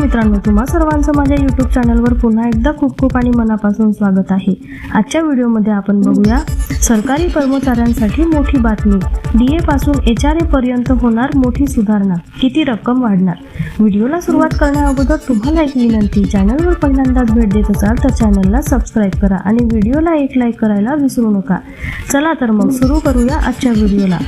मित्रांनो तुम्हा सर्वांचं माझ्या यूट्यूब चॅनलवर पुन्हा एकदा खूप खूप आणि मनापासून स्वागत आहे. आजच्या व्हिडिओमध्ये आपण बघूया सरकारी कर्मचाऱ्यांसाठी मोठी बातमी. डी ए पासून एच आर ए पर्यंत होणार मोठी सुधारणा. किती रक्कम वाढणार? व्हिडिओला सुरुवात करण्याअगोदर तुम्हाला एक विनंती चॅनलवर पहिल्यांदाच भेट देत असाल तर चॅनलला सबस्क्राईब करा आणि व्हिडिओला एक लाईक करायला विसरू नका. चला तर मग सुरू करूया आजच्या व्हिडिओला.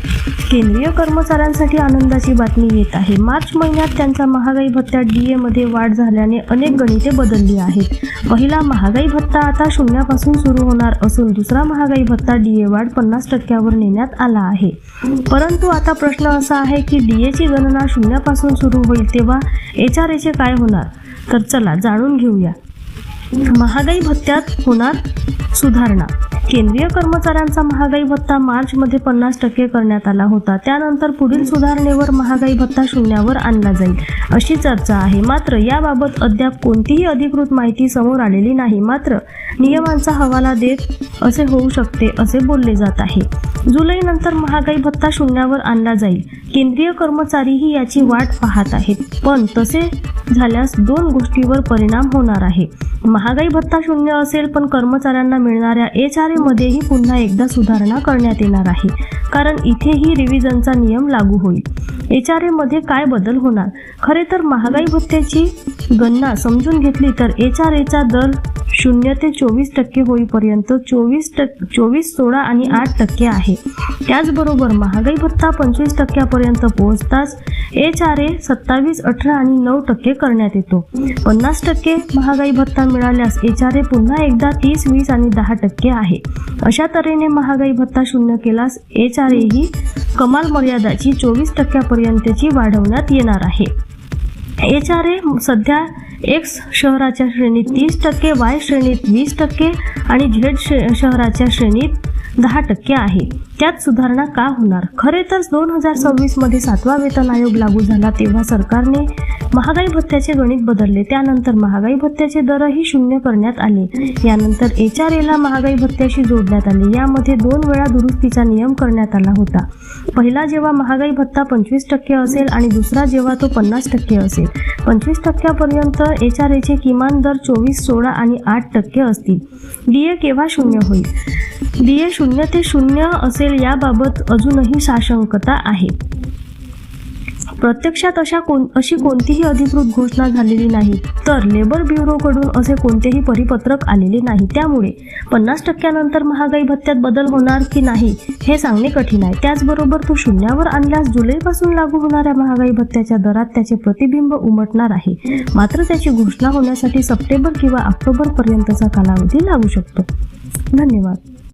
केंद्रीय कर्मचाऱ्यांसाठी आनंदाची बातमी येत आहे. मार्च महिन्यात त्यांचा महागाई भत्ता डी मध्ये वाढ झाल्याने अनेक गणिते बदलली आहेत. पहिला महागाई भत्ता आता शून्यापासून सुरू होणार असून दुसरा महागाई भत्ता डी ए वाढ पन्नास टक्क्यावर नेण्यात आला आहे. परंतु आता प्रश्न असा आहे की डी एची गणना शून्यापासून सुरू होईल तेव्हा एच आर एचे काय होणार? तर चला जाणून घेऊया. महागाई भत्त्यात होणार सुधारणा. केंद्रीय कर्मचाऱ्यांचा महागाई भत्ता मार्चमध्ये पन्नास टक्के करण्यात आला होता. त्यानंतर पुढील सुधारणेवर महागाई भत्ता शून्यावर आणला जाईल अशी चर्चा आहे. मात्र याबाबत अद्याप कोणतीही अधिकृत माहिती समोर आलेली नाही. मात्र नियमांचा हवाला देत असे होऊ शकते असे बोलले जात आहे. जुलैनंतर महागाई भत्ता शून्यावर आणला जाईल. केंद्रीय कर्मचारीही याची वाट पाहत आहेत. पण तसे झाल्यास दोन गोष्टीवर परिणाम होणार आहे. महागाई भत्ता शून्य असेल पण कर्मचाऱ्यांना मिळणाऱ्या एच आर एमध्येही पुन्हा एकदा सुधारणा करण्यात येणार आहे. कारण इथेही रिव्हिजनचा नियम लागू होईल. एच आर एमध्ये काय बदल होणार? खरे तर महागाई भत्त्याची गणना समजून घेतली तर एच आर एचा दर शून्य ते चोवीस टक्के होईपर्यंत चोवीस टक्के चोवीस सोळा आणि आठ टक्के आहे. त्याचबरोबर महागाई भत्ता पंचवीस टक्क्यापर्यंत पोहोचताच एच आर ए सत्तावीस अठरा आणि नऊ टक्के करण्यात येतो. पन्नास टक्के महागाई भत्ता मिळाल्यास एच आर ए पुन्हा एकदा तीस वीस आणि दहा टक्के आहे. अशा तऱ्हेने महागाई भत्ता शून्य केल्यास एच आर ए ही कमाल मर्यादाची चोवीस टक्क्यापर्यंतची वाढवण्यात येणार आहे. एच आर ए सध्या एक्स शहराच्या श्रेणीत तीस टक्के वाय श्रेणीत वीस टक्के आणि झेड शहराच्या श्रेणीत दहा टक्के आहे. त्यात सुधारणा का होणार? खरे तर दोन हजार सव्वीसमध्ये सातवा वेतन आयोग लागू झाला तेव्हा सरकारने महागाई भत्त्याचे गणित बदलले. त्यानंतर महागाई भत्त्याचे दरही शून्य करण्यात आले. यानंतर एच आर एला महागाई भत्त्याशी जोडण्यात आले. यामध्ये दोन वेळा दुरुस्तीचा नियम करण्यात आला होता. पहिला जेव्हा महागाई भत्ता पंचवीस टक्के असेल आणि दुसरा जेव्हा तो पन्नास टक्के असेल. पंचवीस टक्क्यापर्यंत एच आर एचे किमान दर चोवीस सोळा आणि आठ टक्के असतील. डी ए केव्हा शून्य होईल? डीए ए शून्य ते शून्य असेल याबाबत अजूनही साशंकता आहे. प्रत्यक्षात अशा कोण अशी कोणतीही अधिकृत घोषणा झालेली नाही तर लेबर ब्युरोकडून असे कोणतेही परिपत्रक आलेले नाही. त्यामुळे पन्नास टक्क्यानंतर महागाई भत्त्यात बदल होणार की नाही हे सांगणे कठीण आहे. त्याचबरोबर तो शून्यावर आणल्यास जुलैपासून लागू होणाऱ्या महागाई भत्त्याच्या दरात त्याचे प्रतिबिंब उमटणार आहे. मात्र त्याची घोषणा होण्यासाठी सप्टेंबर किंवा ऑक्टोबरपर्यंतचा कालावधी लागू शकतो. धन्यवाद.